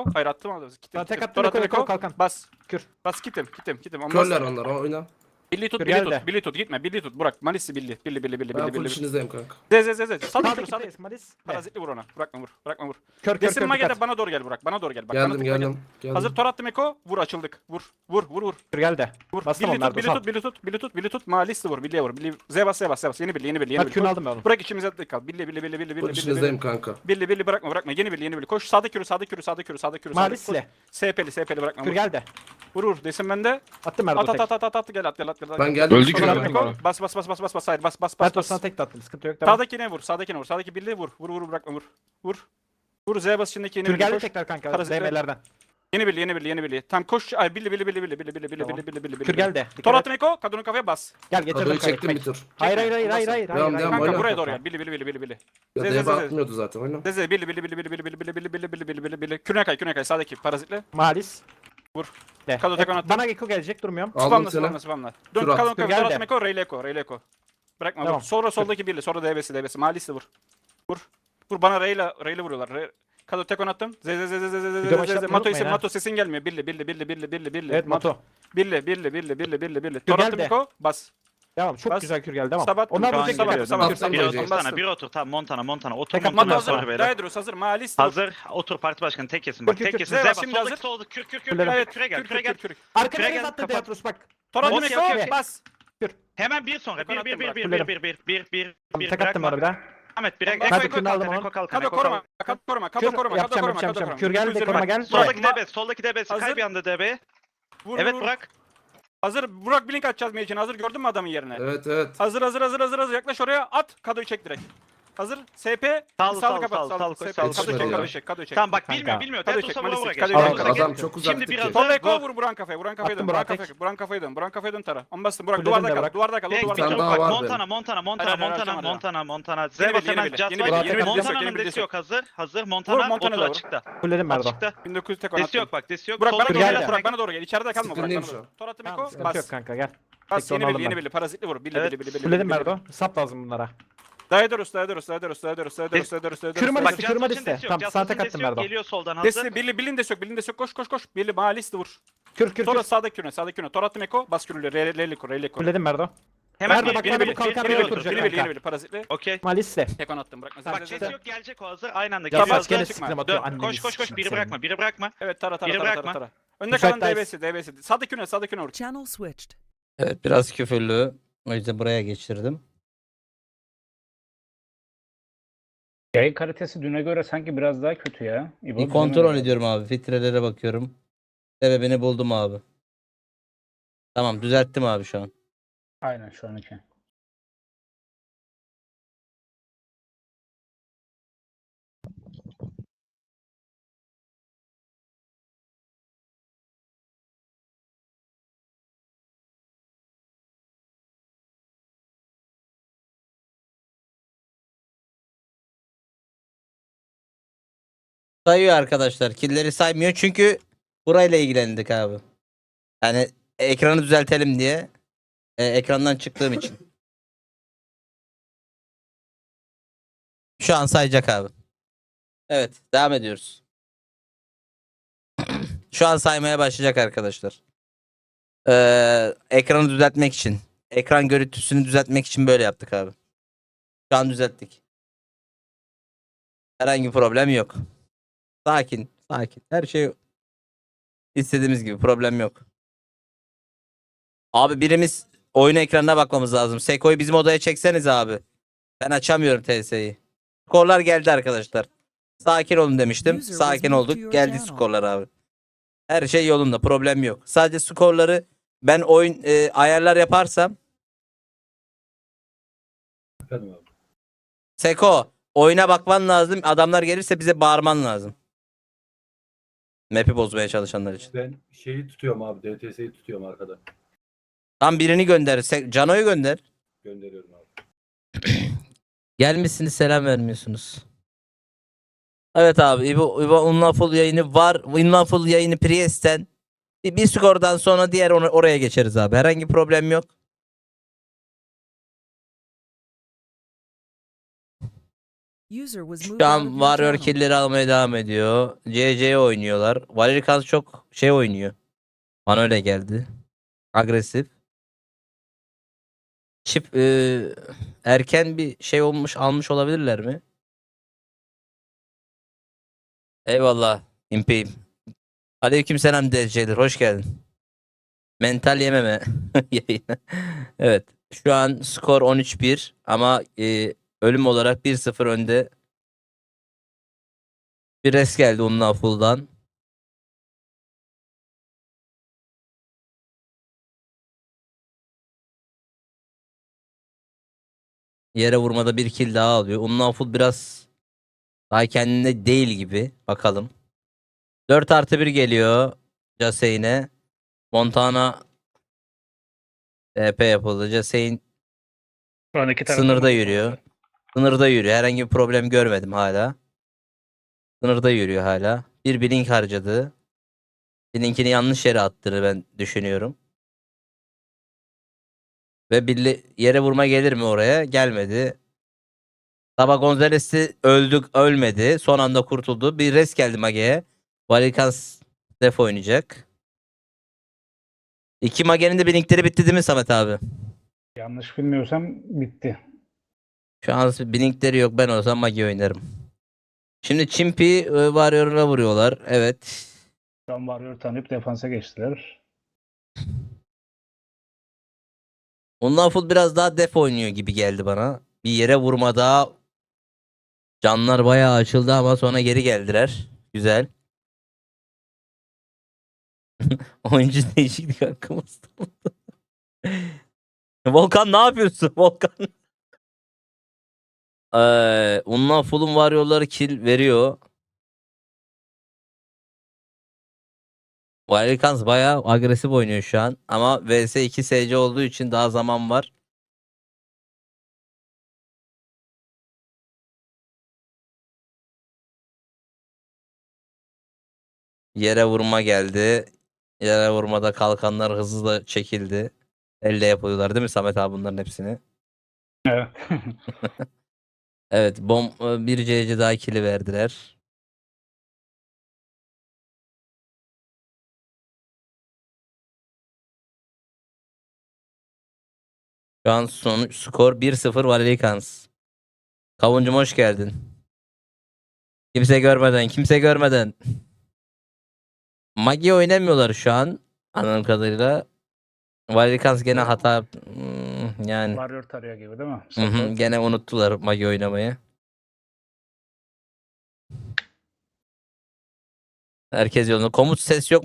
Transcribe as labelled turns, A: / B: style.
A: Eko. Hayır attım aldım. Kitim.
B: Bana tek
A: kitim.
B: attım, kalkan.
A: Bas.
B: Kür.
A: Bas kitim. Kitim. Kitim.
C: Körler onlar oyna.
A: Billy tut, Billy tut, Billy tut. Gitme, Billy tut. Burak, Malis'i Billy. Billy, Billy, Billy,
C: Ben
A: Billy,
C: full
A: Billy.
C: işinizdeyim kanka.
A: Z, Z, Z, Z. Sadık
B: Sağ
A: sadık.
B: dik Malis.
A: Parazitli vur ona. Bırakma vur. Bırakma vur.
B: Kör kör
A: Desin
B: kör
A: Mage'de
B: dikkat.
A: bana doğru gel Burak. Bana doğru gel. Bak, bana
C: Geldim
A: tıkla gel.
C: geldim. geldim.
A: Hazır tor attım Eko. Vur açıldık. Vur. Vur, vur, vur, vur.
B: Kür geldi.
A: Vur.
B: Bastım
A: Billy tut,
B: da,
A: Billy
B: sal.
A: tut, Billy tut, Billy tut, Billy tut. Malis'le vur. Billy'e vur. Billy. Z bas, Z bas, Z bas. Yeni Billy, yeni Billy, yeni
B: Bak kürünü aldım ben onu.
A: Burak içimizde de kal. Billy, Billy, Billy, Billy,
C: Full
A: Billy, Billy,
C: işinizdeyim
A: Billy.
C: kanka.
A: Billy, Billy bırakma, bırakma. Yeni Billy, yeni Billy. Koş. Sağda kürü, sağda kürü, sağda kürü, sağda kürü. sağda kürü.
B: Malis'le.
A: SP'li, SP'li bırakma.
B: Kür
A: Vur.
B: geldi.
A: Vur, vur. Desin bende.
B: Attım
A: At, at, at, at, at. Gel, at, gel, at, Atlardan
C: Ben geldim.
B: Öldük
A: Sonra. Bas bas bas bas bas bas hayır bas bas bas. Hatta
B: sana bas. tek de sıkıntı yok. Tamam.
A: Sağdakine vur, sağdakine vur, sağdaki birliği vur. Vur vur bırakma vur. Vur. Vur Z bas içindeki yeni
B: Dur
A: birliği
B: geldi
A: koş.
B: tekrar kanka
A: Parası-
B: DM'lerden.
A: Yeni birliği yeni birliği yeni birliği. Tam koş. Ay birliği birliği birliği birliği birliği birliği birliği
B: Tamam.
A: birliği birliği birliği.
B: Kür geldi.
A: Tor Dikkat Eko, kadının kafaya bas.
B: Gel getirdim
C: Kadoyu
B: kanka.
C: çektim bir tur.
B: Hayır hayır hayır hayır hayır. Hayır, hayır.
A: Kanka buraya doğru gel. Birliği birliği birliği birliği birliği.
C: Ya
A: Zey, zey,
C: zey,
A: debe zey.
C: atmıyordu zaten oyna.
A: Z Z birliği birliği birliği birliği birliği birlii birliği birliği birliği birliği birliği birliği birliği. Kürüne kay kürüne kay sağdaki parazitle.
B: Malis.
A: Vur.
B: De.
A: Kazo e,
B: tek
A: attım.
B: Bana Gekko gelecek durmuyorum.
C: Aldım
A: Spamla
C: seni.
A: spamla spamla. Dön
C: Dur at.
B: kalan
A: Dur, kalan reyle eko reyle eko. Bırakma
B: Tamam. vur.
A: Sonra soldaki birle sonra DB'si DB'si. Malisli vur. Vur. Vur bana reyle reyle vuruyorlar. Re... Kazo tek attım. Z z z z z
B: z de
A: maç z
B: z
A: yapmayı Mato
B: unutmayın
A: isim
B: ha.
A: Mato sesin gelmiyor. Birle birle birle birle birle birle birle.
B: Evet Mato.
A: Birle birle birle birle birle birle
B: birle.
A: Tor Gel attım
B: de.
A: eko bas.
B: Devam. Çok
A: Bas.
B: güzel kür geldi. Devam.
A: Sabat.
B: Onlar
A: geliyor.
B: Sabat.
A: Sabat.
C: Bastım
D: Bir otur sana, bir otur. Tamam Montana, Montana. Otur
B: Tek
D: Montana. Hazır.
A: Daedros hazır. Malis.
D: Hazır. Otur parti başkanı tek yesin. Bak
B: Kür, kür,
D: tek
B: kür.
D: yesin.
A: Zeyba şimdi hazır.
D: soldaki kür kür kür. Evet küre gel
A: Kür,
D: küre
A: kür,
D: gel.
A: kür, kür.
B: Arkada
D: gel,
B: attı. Teatros bak.
A: Tor attım
D: Okey,
A: Eko.
D: okey, okey.
A: Bas.
D: Hemen bir sonra. Bir bir bir bir
B: Kürlerim.
D: bir bir bir bir bir
B: Tek attım bir daha.
D: Ahmet bir
A: Hadi
D: Eko
B: kürünü aldım onu.
A: Kado koruma. Kado koruma. Kado
B: Kür
A: koruma. Kado koruma. Kado koruma.
B: Kür geldi
A: 920.
B: koruma gel.
D: Soldaki DB, soldaki DB. Kay bir anda DB.
A: Vur,
D: Evet bırak.
A: Hazır. Burak Blink atacağız Mage'in. Hazır gördün mü adamın yerine?
C: Evet evet.
A: Hazır hazır hazır hazır hazır. Yaklaş oraya. At. Kadoyu çek direkt. Hazır. SP.
D: Sağlı
A: sağlı kapat.
D: Sağlı sağlı sağlı.
A: Kadı çek kadı çek kadı çek.
D: Tamam bak bilmiyor bilmiyor. Kadı
A: çek Malistik.
D: Kadı
A: çek
D: Adam,
C: adam çok uzak.
D: Şimdi biraz
A: sol eko
D: vur
A: Buran kafaya. Buran kafaya dön. Buran kafaya. Buran kafaya dön. Buran kafaya dön tara. On bastın. Burak duvarda kal. Duvarda kal. Duvarda kal.
D: Bak Montana Montana Montana Montana Montana Montana.
A: Z basamak Jasper.
D: Montana'nın desi yok hazır. Hazır Montana.
A: Montana
D: açıkta.
B: Kullerim
D: Merda.
A: 1900 tek
D: Desi yok bak desi yok.
A: Burak bana doğru gel. Burak bana doğru gel. İçeride kalma Burak. Tor attım eko.
B: Bas. Yok kanka gel.
A: Bas yeni
B: birli
A: yeni birli. Parazitli vur. Birli
B: birli
A: birli. Kullerim
B: Merda. Sap lazım bunlara.
A: Dayadoros, Dayadoros, Dayadoros, Dayadoros, Dayadoros, Dayadoros, Dayadoros.
B: Kırma
A: Bak,
B: liste, kırma liste. Tamam, sağ tek attım Merdan.
D: Geliyor soldan hazır.
A: Desi, Billy, Billy'in de sök, Billy'in de sök. Koş, koş, koş. Billy, bana liste vur.
B: Kür, kür,
A: Sonra
B: kür.
A: sağda kürüne, sağda kürüne. Tor attım Eko, bas kürüyle. Rele, rele,
B: kor, rele,
D: kor.
B: Kürledim
D: Merdan.
B: Hemen
D: Merdan
B: bak
D: bana
B: bu kalkan böyle
A: kuracak Billy, Billy,
B: kanka.
A: Billy, parazitli.
D: Okey.
B: Malisse.
A: Tek on attım, bırakma.
D: Bak
A: Jesse
D: yok, gelecek o hazır. Aynı anda geliyor. Bas
B: gene
D: sıkılım
B: atıyor.
D: Koş, koş, koş. Biri bırakma, biri bırakma.
A: Evet, tara, tara, tara, tara. Önde kalan DB'si, DB'si. Sağda kürüne, sağda kürüne vur.
E: Channel switched.
F: Evet, biraz küfürlü. O yüzden buraya geçirdim.
G: Yayın kalitesi düne göre sanki biraz daha kötü ya. İbo,
F: Bir kontrol
G: göre.
F: ediyorum abi. Filtrelere bakıyorum. Sebebini buldum abi. Tamam düzelttim abi şu an.
G: Aynen şu an
F: Sayıyor arkadaşlar. Killleri saymıyor çünkü burayla ilgilendik abi. Yani ekranı düzeltelim diye. e, ekrandan çıktığım için. Şu an sayacak abi. Evet devam ediyoruz. Şu an saymaya başlayacak arkadaşlar. Ee, ekranı düzeltmek için. Ekran görüntüsünü düzeltmek için böyle yaptık abi. Şu an düzelttik. Herhangi bir problem yok. Sakin, sakin. Her şey istediğimiz gibi problem yok. Abi birimiz oyun ekranına bakmamız lazım. Seko'yu bizim odaya çekseniz abi. Ben açamıyorum TS'yi. Skorlar geldi arkadaşlar. Sakin olun demiştim. Sakin olduk. Geldi skorlar abi. Her şey yolunda. Problem yok. Sadece skorları ben oyun e, ayarlar yaparsam Seko oyuna bakman lazım. Adamlar gelirse bize bağırman lazım. Map'i bozmaya çalışanlar için.
H: Ben şeyi tutuyorum abi. DTS'yi tutuyorum arkada.
F: Tam birini gönder. Se- Cano'yu gönder.
H: Gönderiyorum abi.
F: Gelmişsiniz selam vermiyorsunuz. Evet abi İbo, İbo Unlawful yayını var. Unlawful yayını Priest'ten. Bir, bir skordan sonra diğer onu, oraya geçeriz abi. Herhangi bir problem yok. Şu an Warrior killleri almaya devam ediyor. CC oynuyorlar. Valerikans çok şey oynuyor. Bana öyle geldi. Agresif. Çip e, erken bir şey olmuş almış olabilirler mi? Eyvallah. İmpeyim. Aleyküm selam DC'dir. Hoş geldin. Mental yememe evet. Şu an skor 13-1 ama e, ölüm olarak 1-0 önde bir res geldi onun full'dan. Yere vurmada bir kill daha alıyor. Onun full biraz daha kendinde değil gibi. Bakalım. 4 artı 1 geliyor. Jaseyn'e. Montana TP yapıldı.
G: Tarafta
F: Sınırda
G: da-
F: yürüyor. Sınırda yürüyor. Herhangi bir problem görmedim hala. Sınırda yürüyor hala. Bir blink harcadı. Blinkini yanlış yere attığını ben düşünüyorum. Ve bir yere vurma gelir mi oraya? Gelmedi. Saba Gonzales'i öldük ölmedi. Son anda kurtuldu. Bir res geldi Mage'ye. Valikans def oynayacak. İki Mage'nin de blinkleri bitti değil mi Samet abi?
G: Yanlış bilmiyorsam bitti.
F: Şu an blinkleri yok. Ben olsam Magi oynarım. Şimdi Chimpy e, Warrior'ına vuruyorlar. Evet.
G: Şu an Warrior tanıyıp defansa geçtiler.
F: Ondan full biraz daha def oynuyor gibi geldi bana. Bir yere vurmada canlar bayağı açıldı ama sonra geri geldiler. Güzel. Oyuncu değişiklik hakkımızda. Volkan ne yapıyorsun Volkan? Ee, ondan full'un varıyorları kill veriyor. Wildcats bayağı agresif oynuyor şu an. Ama vs 2 SC olduğu için daha zaman var. Yere vurma geldi. Yere vurmada kalkanlar hızlı çekildi. Elle yapıyorlar değil mi Samet abi bunların hepsini?
G: Evet.
F: Evet, bom bir CC daha kili verdiler. Şu an sonuç skor 1-0 Valikans. Kavuncum hoş geldin. Kimse görmeden, kimse görmeden. Magi oynamıyorlar şu an anladığım kadarıyla. Valikans gene hata Hmm, yani
G: Warrior tarıyor gibi değil mi?
F: Hı hı, gene unuttular Magi oynamayı. Herkes yolunda. Komut ses yok mu?